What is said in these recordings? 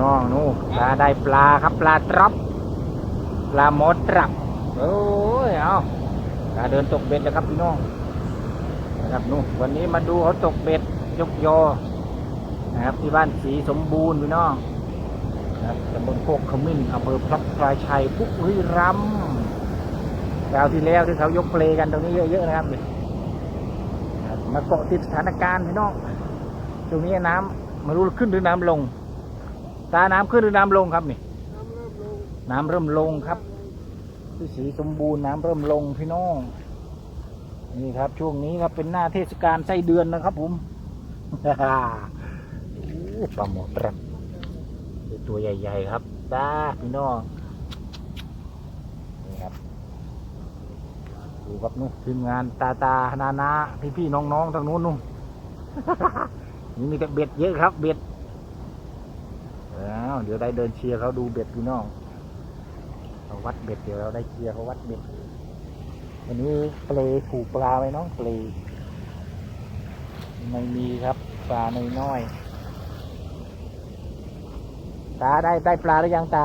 น้องนู่ปลาได้ปลาครับปลาตรับปลาหมดตรับโอ้ยเอาปลาเดินตกเบ็ดแล้วครับพี่น้องนะครับนู่วันนี้มาดูเขาตกเบ็ดยกยอนะครับที่บ้านสีสมบูรณ์พี่น้องนะครับตำบลโคกขมิ้นอำเภอพระพลายชัยบุรีรัมย์คราวที่แล้วที่เขายกเพลกันตรงนี้เยอะๆนะครับนี่ครับมาเกาะติดสถานการณ์พี่น้องช่วงนี้น้ำไม่รู้ขึ้นหรือน้ำลง ตาน้ำขึ้นหรือน้ำลงครับนี่ น้ำเริ่มลงครับที่สีสมบูรณ์น้ำเริ่มลงพี่น้อง นี่ครับ ช่วงนี้ครับเป็นหน้าเทศกาลไส้เดือนนะครับผม โอ้ปลาหมอตรังเป็นตัวใหญ่ ๆ ครับตาพี่น้อง นี่ครับ ดูครับนู่นทีมงานตาตานานาพี่พี่ๆน้องๆทางนู้นนู่น นี่มีแต่เบ็ดเยอะครับ เบ็ด อ้วเดี๋ยวได้เดินเชียร์เขาดูเบ็ดพี่น้องเขาวัดเบ็ดเดี๋ยวเราได้เชียร์เขาวัดเบ็ดวันนี้เปลถูกปลาไหมน้องเปลไม่มีครับปลาในน้อยตาได้ได้ปลาหรือยังตา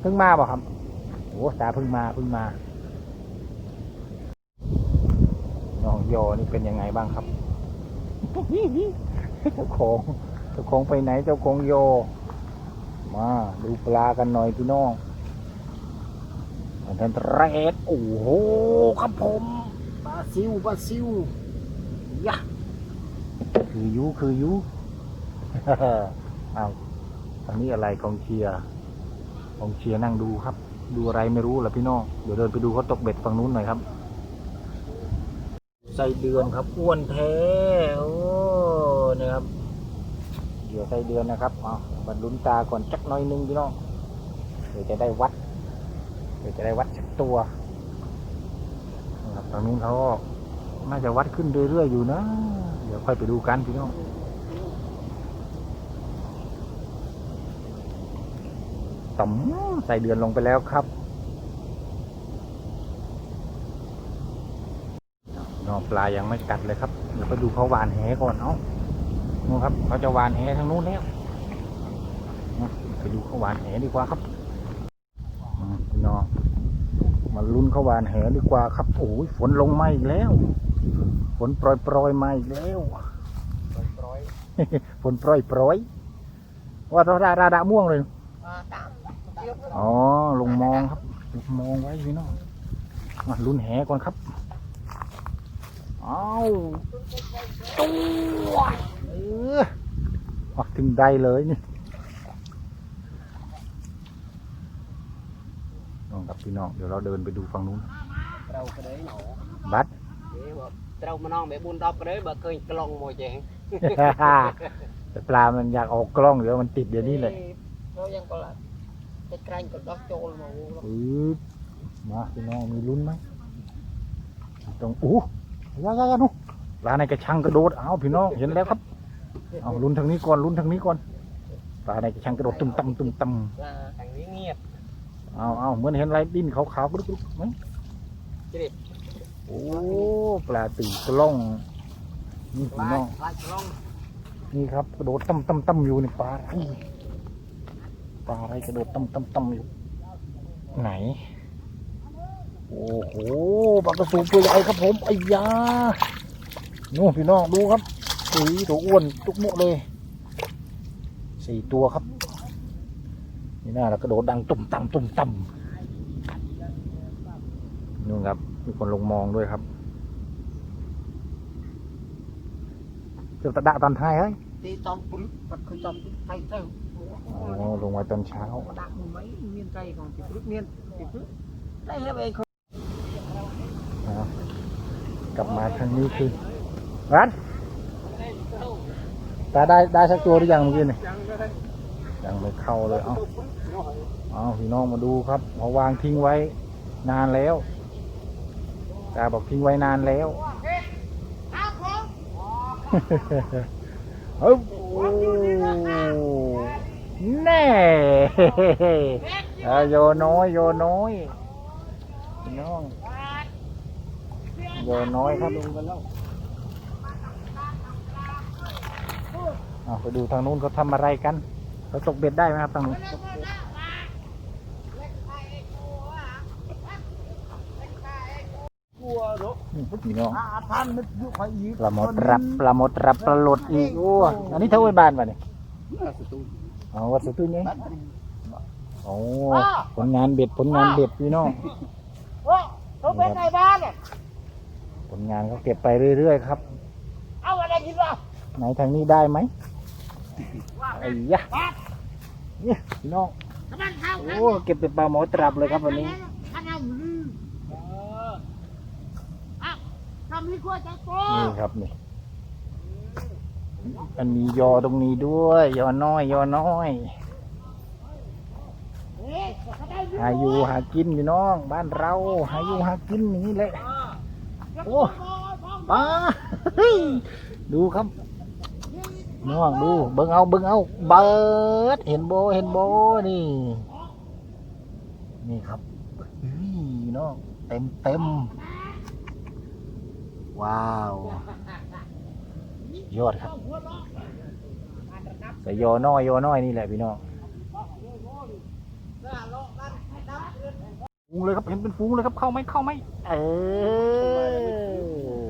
เพิ่งมาบอกครับโอ้ตาเพิ่งมาเพิ่งมาน้องโยนี่เป็นยังไงบ้างครับเจ้าของ เจ้าของไปไหนเจ้าของโย มาดูปลากันหน่อยพี่น้องอันนั้นแรดโอ้โหครับผมปลาซิวปลาซิวยะคือยูคือยูเอาอันนี้อะไรกองเชียร์กองเชียร์นั่งดูครับ ดูอะไรไม่รู้แหละพี่น้องเดี๋ยวเดินไปดูเขาตกเบ็ดฝั่งนู้นหน่อยครับไส้เดือนครับอ้วนแท้โอ้นะครับ เดี๋ยวไส้เดือนนะครับเอาบัดลุ้นตาก่อนจักน้อยนึงพี่น้องเดี๋ยวจะได้วัดเดี๋ยวจะได้วัดสักตัวครับตอนนู้เขาน่าจะวัดขึ้นเรื่อยๆอยู่นะ เดี๋ยวค่อยไปดูกันพี่น้องต่ำใส่เดือนลงไปแล้วครับนอปลายังไม่กัดเลยครับ เดี๋ยวไปดูเขาหวานแหก่อนเนาะ นู่นครับเขาจะหวานแหทางนู้นแล้วไปดูเขาหวานแหดีกว่าครับพี่น้องมาลุ้นเขาหวานแหดีกว่าครับโอ้ยฝนลงมาอีกแล้ว ฝนโปรยโปรยมาอีกแล้วฝนโปรยโปรยว่าเราดาดาดาม่วงเลยอ๋อลงมองครับลงมองไว้พี่น้องมาลุ้นแหก่อนครับเอาตัว ออกถึงได้เลยนี่น้องกับพี่น้องเดี๋ยวเราเดินไปดูฝั่งนู้น เราก็ได้หนอบัดเรามาน้องแบบบุญรอกกระเด้แบบเคยกล้องโมเจงแต่ปลามันอยากออกกล้องเดี๋ยวมันติดเดี๋ยวนี้เลยเรายังก็ละจะกลายกับดอกโจรมาวูมาพี่น้องมีลุ้นไหมตรงอู้ยายานูปลาในกระชังกระโดดเอาพี่น้องเย็นแล้วครับ เอาลุ้นทางนี้ก่อนลุ้นทางนี้ก่อนปลาไหนจะชังกระโดดตุ่มตั้มตุ่มตั้มปลาทางนี้เงียบเอาเอาเหมือนเห็นไรดินขาวๆกรุบๆมั้งโอ้ปลาตีกล้องนี่พี่น้องนี่ครับกระโดดตั้มตั้มตั้มอยู่นี่ปลาปลาอะไรกระโดดตั้มตั้มตั้มอยู่ ไหนโอ้โหปลากระสูตัวใหญ่ครับผมไอ้ยาโน่พี่น้องดูครับ อุ้ยตัวอ้วนทุกมุเลยสี่ตัวครับ นี่หน้าเรากรโดดดังตุ่มต่ำตุ่มต่ำนู่นครับ มีคนลงมองด้วยครับเกือตะดะตอนท้ายเฮ้ยตีตอนปุ๊บมันคือตอนไปเต้าโอ้ลงมาตอนเช้าดักมัไว้เมียนใจของติปุ๊เมียนติปุ๊ได้แล้วเองกลับมาครั้งนี้คือรัน ตาได้ได้สักตัวหรือยังเมื่อกี้นี่ยังไม่เข้าเลยเอ้าเอาพี่น้องมาดูครับเอาวางทิ้งไว้นานแล้วตาบอกทิ้งไว้นานแล้วเฮ้ยแน่โยน้อยโยน้อยน้องโยน้อยครับลงกันแล้ว อะไปดูทางนู้นเขาทำอะไรกันเราตกเบ็ดได้ไหมครับตรงนี้กลัวเนาะนี่พี่น้องอาพันมันอยู่คอยอีกปลาหมดรับปลาหมดรับปลาหลดอีกโอ้อันนี้เท่าไอ้บ้านป่ะเนี่ยสตูอ๋อวัดสตูนี่โอ้ผลงานเบ็ดผลงานเบ็ดพี่น้องโอ้เขาเป็นไงบ้านเนี่ยผลงานเขาเก็บไปเรื่อยๆครับ เอาอะไรกินวะไหนทางนี้ได้ไหม ไอ้ยะเนี่ยพี่น้อง โอ้เก็บเป็นปลาหมอตรับเลยครับวันนี้นี่ครับนี่ มันมียอตรงนี้ด้วย ยอน้อย ยอน้อยหาอยู่หากินพี่น้อง บ้านเราหาอยู่หากินอย่างนี้แหละโอ้ปลาดูครับ น้องดูเบิ่งเอาเบิ่งเอาเบิดเห็นโบเห็นโบนี่ นี่ครับนี่น้องเต็มเต็มว้าว ยอดครับแต่ยอน้อยยอน้อยนี่แหละพี่น้องฟูงเลยครับเห็นเป็นฟูงเลยครับเข้าไหมเข้าไหมเอ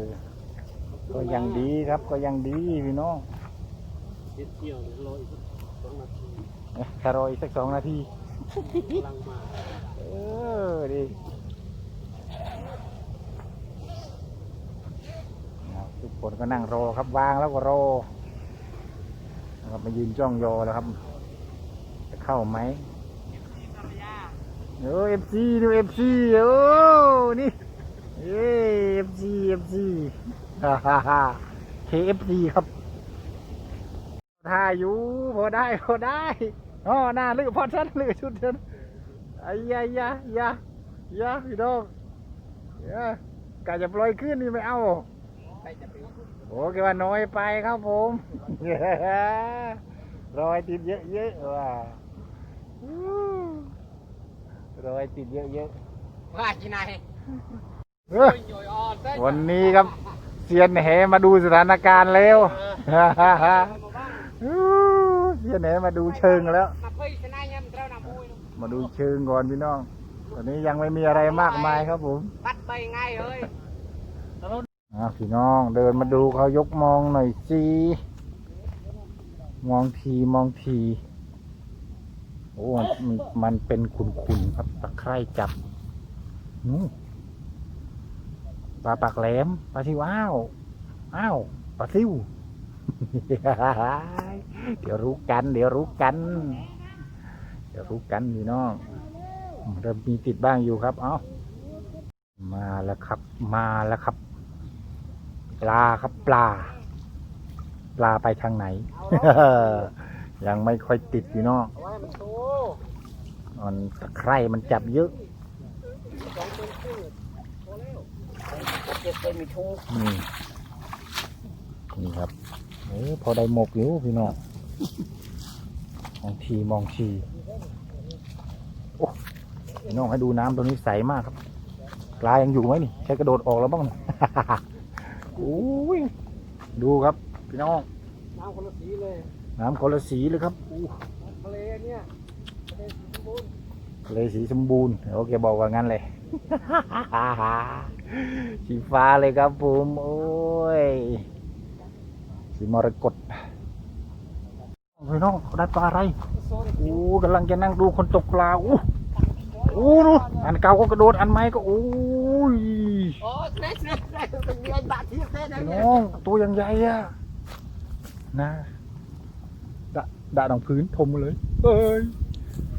อก็ยังดีครับก็ยังดีพี่น้อง เที่ยวรออีกสองนาทีแค่รออีกสักสองนาทีกำลังมาเออดีทุกคนก็นั่งรอครับวางแล้วก็รอนะครับมายืนจ้องยอแล้วครับ จะเข้าไหมโอ้เอฟซีดูเอฟซีโอ้นี่เอฟซีเอฟซีฮ่าฮ่าฮ่าเคเอฟซีครับ ท่าอยู่พอได้พอได้อ๋อหน้าลือพอชันลือชุดเดินไอ้ยายายายาพี่น้องยากะจะปล่อยขึ้นนี่ไม่เอาโอ้แกว่าน้อยไปครับผมรอยติดเยอะๆว่ะอู้รอยติดเยอะว่าจีนายๆเอ้ยโยยอ่อนได้วันนี้ครับเซียนแหมาดูสถานการณ์แล้วอู้ เซียนแหมาดูเชิงแล้ว มาดูเชิงก่อนพี่น้อง ตอนนี้ยังไม่มีอะไรมากมายครับผมปัดไปง่ายเลยอะพี่น้องเดินมาดูเขายกมองหน่อยสิมองทีมองทีโอ้มันมันมันเป็นขุนๆครับตะไคร่จับนู่ปลาปากแหลมปลาซิวอ้าวอ้าวปลาซิว เดี๋ยวรู้กัน เดี๋ยวรู้กัน เดี๋ยวรู้กันพี่น้องเริ่มมีติดบ้างอยู่ครับ เอ้ามาแล้วครับ มาแล้วครับ ปลาครับปลา ปลาไปทางไหน ยังไม่ค่อยติดพี่น้องมันตะไคร่มันจับเยอะนี่ครับ เออพอได้หมกอยู่พี่น้องมองทีมองทีโอ้พี่น้องให้ดูน้ำตัวนี้ใสมากครับปลายังอยู่ไหมนี่ใช้กระโดดออกแล้วบ้างนี่โอ้ยดูครับ พี่น้อง น้ำคนละสีเลย น้ำคนละสีเลยครับอู้ทะเลเนี่ยทะเลสีชมพูทะเลสีสมบูรณ์โอเคบอกว่างั้นเลยสีฟ้าเลยครับผม โอ้ย สีมรกตพี่น้องได้ปลาอะไรโอ้กำลังจะนั่งดูคนตกปลาอู้โอ้ดูอันเก่าก็กระโดดอันใหม่ก็โอ้ยโอ้เน็ตเน็ตเน็ตเป็นเดือนบาทที่เต้นพี่เนี่ยน้องตัวยังใหญ่อะนะดะดะดังพื้นทมเลยเอ้ย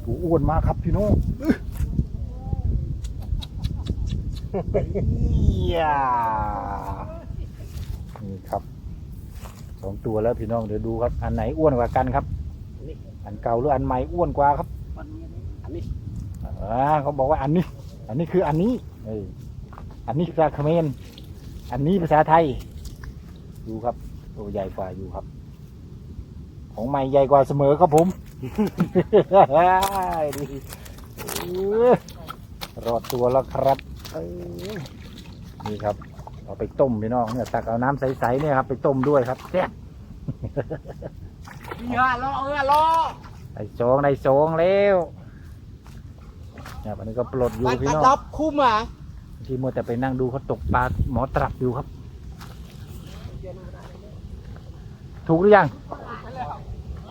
โอ้อ้วนมากครับพี่น้องเหี้ยนี่ครับ สองตัวแล้วพี่น้องเดี๋ยวดูครับอันไหนอ้วนกว่ากันครับ อันเก่าหรืออันใหม่อ้วนกว่าครับอันนี้อ่าเขาบอกว่าอันนี้ อันนี้คืออันนี้เอ้ยอันนี้ภาษาเขมรอันนี้ภาษาไทย ดูครับตัวใหญ่กว่าอยู่ครับ ของใหม่ใหญ่กว่าเสมอครับผมดีเออรอดตัวแล้วครับเอ้ยนี่ครับ เอาไปต้มพี่น้องเนี่ยตักเอาน้ำใสๆเนี่ยครับไปต้มด้วยครับแซ่บเรือรอเรือรอได้สองได้สองแล้วเนี่ยวันนี้ก็ปลดอยู่มันพี่กระน้องดอบคุ้มอะที่มัวแต่ไปนั่งดูเขาตกปลาหมอตรับอยู่ครับ ถูกหรือยัง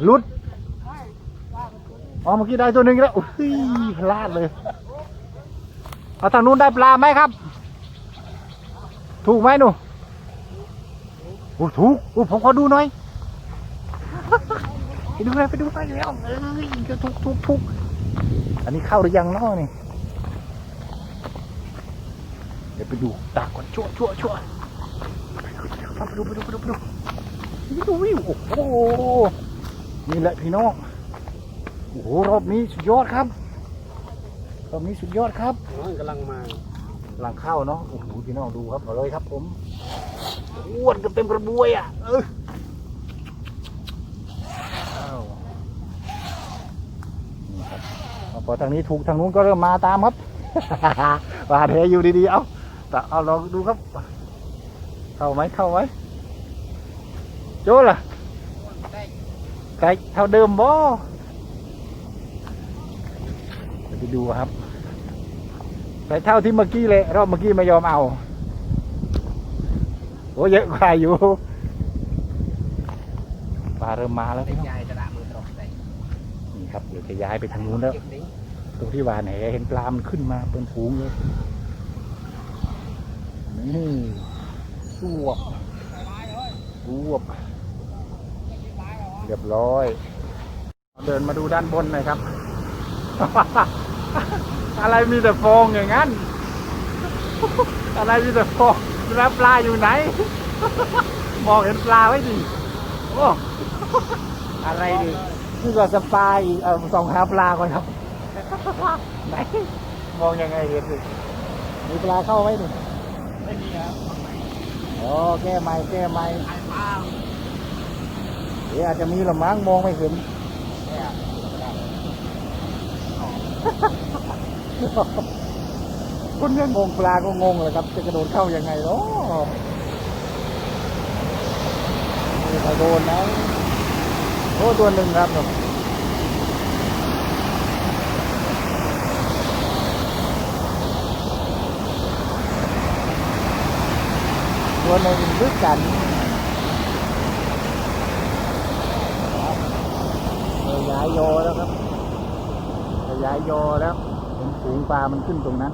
หลุดอ๋อเมื่อกี้ได้ตัวหนึ่งแล้วอุ้ยพลาดเลย เอาทางนู้นได้ปลาไหมครับ ถูกไหมหนูโอ้ถูกโอ้ผมขอดูหน่อย ไปดูเลยไปดูไปแล้วเอ้ยจะถูกถูกถูกอันนี้เข้าหรือยังเนาะนี่เดี๋ยวไปดูตาก่อนชั่วชั่วชั่วไปดูไปดูไปดูไปดูไปดูวิวโอ้โหนี่แหละพี่น้องโอ้โหรอบนี้สุดยอดครับรอบนี้สุดยอดครับกำลังมา หลังข้าวเนาะโอ้โหพี่น้องดูครับเอาเลยครับ ผมอ้วนกันเต็มกระบวยอะเออพอทางนี้ถูกทางนู้นก็เริ่มมาตามครับว่าเทอยู่ดีๆ เอาแต่เอาลองดูครับ เข้าไหมเข้าไหมโจ้ล่ะไก่เท่าเดิมบ่ไปดูครับ ไก่เท่าที่เมื่อกี้เลยรอบเมื่อกี้ไม่ยอมเอา โอ้เยอะกว่าอยู่ปลาเริ่มมาแล้วพี่น้องยายจะด่ามือตรอกใส่นี่ครับเดี๋ยวจะย้ายไปทางนู้นแล้วเก็บนิ้งตรงที่หวานแหเห็นปลามันขึ้นมาเป็นฝูงเลยนี่สวบสวบเรียบร้อย เดินมาดูด้านบนหน่อยครับ อะไรมีแต่ฟองอย่างนั้น อะไรมีแต่ฟองแล้วปลาอยู่ไหน มองเห็นปลาไว้ดิโอ้อะไรดินี่ก็สปายอีกเอาส่องหาปลาก่อนครับไหนมองยังไงเห็นสิมีปลาเข้าไหมนี่ไม่มีครับโอ้แก้ไม้แก้ไม้ไอ้ปลาเดี๋ยวอาจจะมีหรือมั้งมองไม่เห็นเนี่ย คุณยังงงปลาก็งงเลยครับ จะกระโดดเข้ายังไงเนาะมีใครโดนนะโอ้ตัวหนึ่งครับผมตัวหนึ่งด้วยกันเราย้ายโยแล้วครับเราย้ายโยแล้ว ฝูงปลามันขึ้นตรงนั้น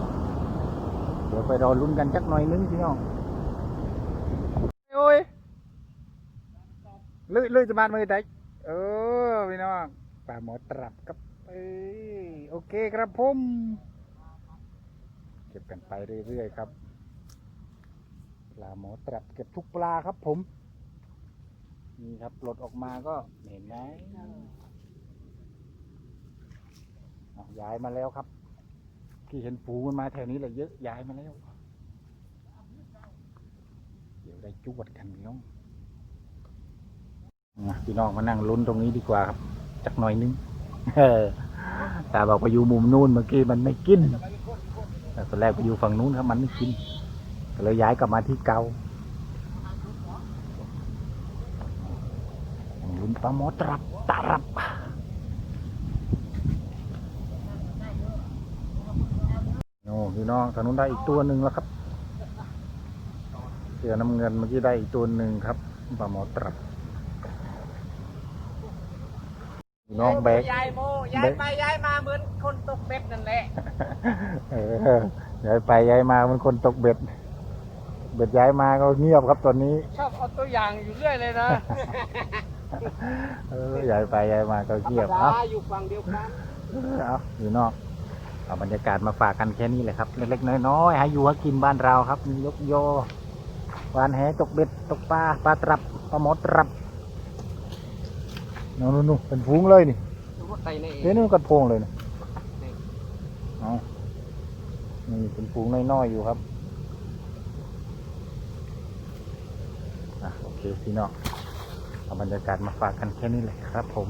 เดี๋ยวไปรอลุ้นกันจักหน่อยนึงพี่น้องโอ้ยลื่นลื่นจะมาเมื่อได้เออพี่น้องปลาหมอตรับครับเอ้ยโอเคครับผมเก็บกันไปเรื่อยๆครับปลาหมอตรับเก็บทุกปลาครับผมนี่ครับปลดออกมาก็เห็นไหมย้ายมาแล้วครับ ที่เห็นฝูมันมาแถวนี้แหละเยอะย้ายมาแล้ว เดี๋ยวได้จวดกันพี่น้องพี่น้องมานั่งลุ้นตรงนี้ดีกว่าครับจักหน่อยนึงเออตาบอกไปอยู่มุมนู้นเมื่อกี้มันไม่กินแต่ตอนแรกไปอยู่ฝั่งนู้นครับมันไม่กินก็เลยย้ายกลับมาที่เก่าลุ้นปลาหมอตรับตารับ โอ้ พี่น้องทางนู้นได้อีกตัวหนึ่งแล้วครับ เสือน้ำเงินเมื่อกี้ได้อีกตัวหนึ่งครับปลาหมอตรับพี่น้องแบกยายโมยายไปยายมาเหมือนคนตกเบ็ดนั่นแหละเออย้ายไปย้ายมามันคนตกเบ็ด เบ็ดย้ายมาก็เงียบครับตอนนี้ ชอบเอาตัวอย่างอยู่เรื่อยเลยนะเออย้ายไปย้ายมาก็ธรรเงีมยบดาเอาอยู่ฝั่งเดียวกันเอาอยู่นอก เอาบรรยากาศมาฝากกันแค่นี้แหละครับ เล็กๆน้อยๆให้อยู่ให้กินบ้านเราครับมียกโยหวานแหตกเบ็ดตกปลาปลาตรับปลาหมอตรับนู่นนู่นเป็นฟูงเลยนี่รถไตนี่เฮ้ยนู่นกระโพงเลยนะเอานี่เป็นฟูงน้อยๆอยู่ครับอะโอเคพี่น้องเอาบรรยากาศมาฝากกันแค่นี้เลยครับผม